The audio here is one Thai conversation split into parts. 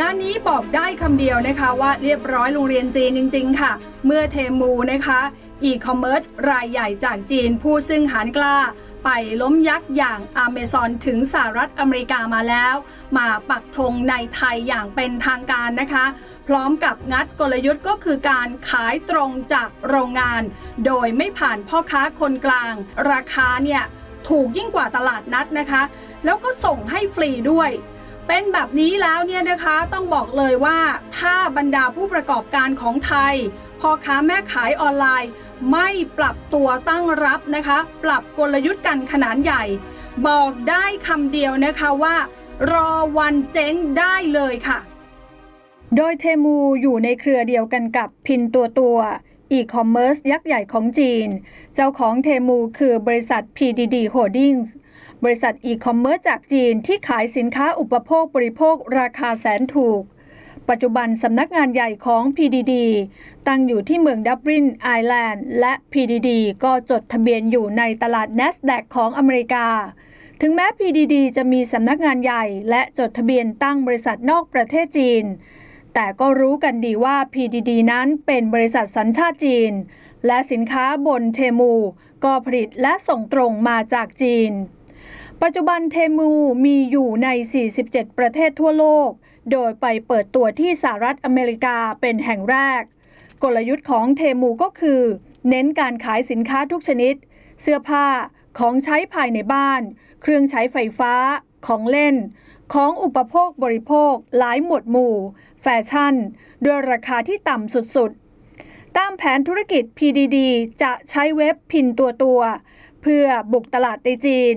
งานนี้บอกได้คำเดียวนะคะว่าเรียบร้อยโรงเรียนจีนจริง ๆ ค่ะ เมื่อเทมูนะคะอีคอมเมิร์ซรายใหญ่จากจีนผู้ซึ่งหารกล้า ไปล้มยักษ์อย่างอเมซอนถึงสหรัฐอเมริกามาแล้ว มาปักธงในไทยอย่างเป็นทางการนะคะ พร้อมกับงัดกลยุทธ์ก็คือการขายตรงจากโรงงาน โดยไม่ผ่านพ่อค้าคนกลาง ราคาเนี่ยถูกยิ่งกว่าตลาดนัดนะคะ แล้วก็ส่งให้ฟรีด้วย เป็นแบบนี้แล้วเนี่ยนะคะต้องบอกเลยว่าถ้าบรรดาผู้ประกอบการของไทยพ่อค้าแม่ขายออนไลน์ ไม่ปรับตัวตั้งรับนะคะ ปรับกลยุทธ์กันขนาดใหญ่ บอกได้คำเดียวนะคะว่า รอวันเจ๊งได้เลยค่ะ โดยเทมูอยู่ในเครือเดียวกันกับพินตัวตัว อีคอมเมิร์ซยักษ์ใหญ่ของจีน เจ้าของเทมูคือบริษัท PDD Holdings บริษัทอีคอมเมิร์ซจากจีนที่ขายสินค้าอุปโภคบริโภคราคาแสนถูก ปัจจุบันสำนักงานใหญ่ของ PDD ตั้งอยู่ที่เมืองดับลินไอร์แลนด์ และ PDD ก็จดทะเบียนอยู่ในตลาด NASDAQ ของอเมริกา ถึงแม้ PDD จะมีสำนักงานใหญ่ และจดทะเบียนตั้งบริษัทนอกประเทศจีน แต่ก็รู้กันดีว่า PDD นั้นเป็นบริษัทสัญชาติจีน และสินค้าบนเทมู ก็ผลิตและส่งตรงมาจากจีน ปัจจุบันเทมูมีอยู่ใน 47 ประเทศทั่วโลก โดยไปเปิดตัวที่สหรัฐอเมริกาเป็นแห่งแรก กลยุทธ์ของเทมูก็คือ เน้นการขายสินค้าทุกชนิด เสื้อผ้าของใช้ภายในบ้าน เครื่องใช้ไฟฟ้า ของเล่น ของอุปโภคบริโภค หลายหมวดหมู่ ฟชั่น ด้วยราคาที่ต่ำสุดๆ ตามแผนธุรกิจ PDD จะใช้เว็บพินตัวตัวๆเพื่อบุกตลาดในจีน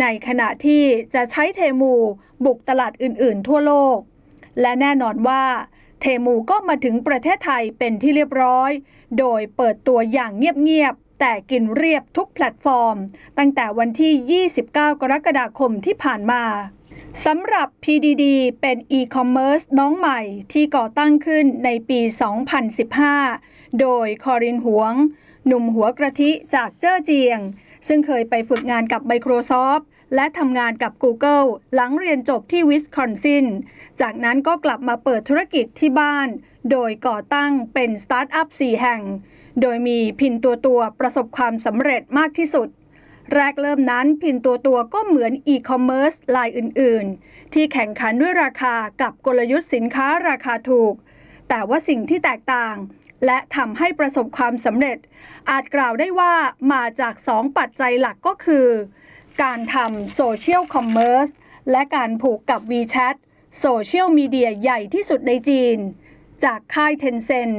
ในขณะที่จะใช้เทมูบุกตลาดอื่นๆ ทั่วโลก และแน่นอนว่าเทมูก็มาถึงประเทศไทยเป็นที่เรียบร้อย โดยเปิดตัวอย่างเงียบๆ แต่กินเรียบทุกแพลตฟอร์ม ตั้งแต่วันที่ 29 กรกฎาคมที่ผ่านมา สำหรับ PDD เป็น e-commerce น้องใหม่ที่ก่อตั้งขึ้นในปี 2015 โดยคอรินหวง หนุ่มหัวกระทิจากเจ้อเจียง ซึ่งเคยไปฝึกงานกับ Microsoft และทำงานกับ Google หลังเรียนจบที่วิสคอนซิน จากนั้นก็กลับมาเปิดธุรกิจที่บ้าน โดยก่อตั้งเป็นสตาร์ทอัพ 4 แห่ง โดยมีพินตัวตัวประสบความสำเร็จมากที่สุด แรกเริ่มนั้นพินตัวตัวก็เหมือนอีคอมเมิร์ซรายอื่น ๆ ที่แข่งขันด้วยราคากับกลยุทธ์สินค้าราคาถูก แต่ว่าสิ่งที่แตกต่าง และทำให้ประสบความสำเร็จ อาจกล่าวได้ว่ามาจาก2ปัจจัยหลักก็คือ การทำโซเชียลคอมเมอร์สและการผูกกับ WeChat โซเชียลมีเดียใหญ่ที่สุดในจีน จากค่าย Tencent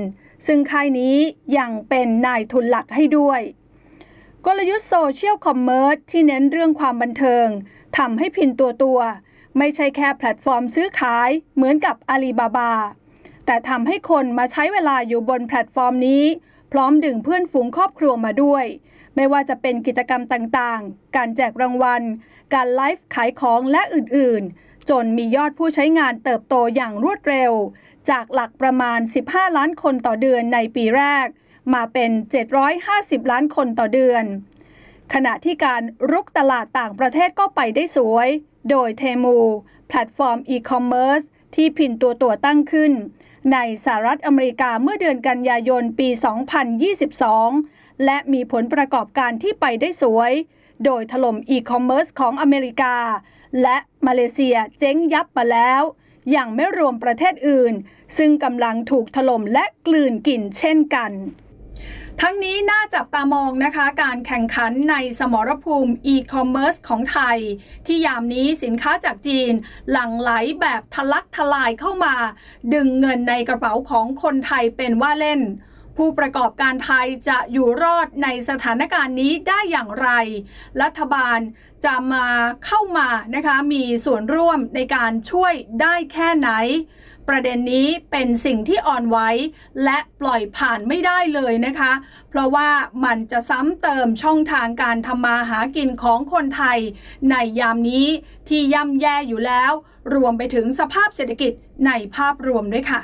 ซึ่งค่ายนี้ยังเป็นนายทุนหลักให้ด้วย กลยุทธ์โซเชียลคอมเมอร์สที่เน้นเรื่องความบันเทิงทำให้พินตัวตัว ไม่ใช่แค่แพลตฟอร์มซื้อขายเหมือนกับอาลีบาบา แต่ทำให้คนมาใช้เวลาอยู่บนแพลตฟอร์มนี้ พร้อมดึงเพื่อนฝูงครอบครัวมาด้วย ไม่ว่าจะเป็นกิจกรรมต่างๆ การแจกรางวัล การไลฟ์ขายของและอื่นๆ จนมียอดผู้ใช้งานเติบโตอย่างรวดเร็ว จากหลักประมาณ 15 ล้านคนต่อเดือนในปีแรก มาเป็น 750 ล้านคนต่อเดือน ขณะที่การรุกตลาดต่างประเทศก็ไปได้สวย โดยเทมู แพลตฟอร์มอีคอมเมิร์ซที่พินตัวตัวตั้งขึ้น ในสหรัฐอเมริกาเมื่อเดือนกันยายนปี 2022 และมีผลประกอบการที่ไปได้สวย โดยถล่มอีคอมเมิร์ซของอเมริกา และมาเลเซียเจ๊งยับมาแล้ว อย่างไม่รวมประเทศอื่น ซึ่งกำลังถูกถล่มและกลืนกินเช่นกัน ทั้งนี้น่าจับตามองนะคะการแข่งขันในสมรภูมิอีคอมเมิร์ซของไทย ที่ยามนี้สินค้าจากจีน หลั่งไหลแบบทะลักทลายเข้ามา ดึงเงินในกระเป๋าของคนไทยเป็นว่าเล่น ผู้ประกอบการไทยจะอยู่รอดในสถานการณ์นี้ได้อย่างไร รัฐบาลจะมาเข้ามานะคะมีส่วนร่วมในการช่วยได้แค่ไหน ประเด็นนี้เป็นสิ่งที่อ่อนไหวและปล่อยผ่านไม่ได้เลยนะคะ เพราะว่ามันจะซ้ำเติมช่องทางการทำมาหากินของคนไทย ในยามนี้ที่ย่ำแย่อยู่แล้ว รวมไปถึงสภาพเศรษฐกิจในภาพรวมด้วยค่ะ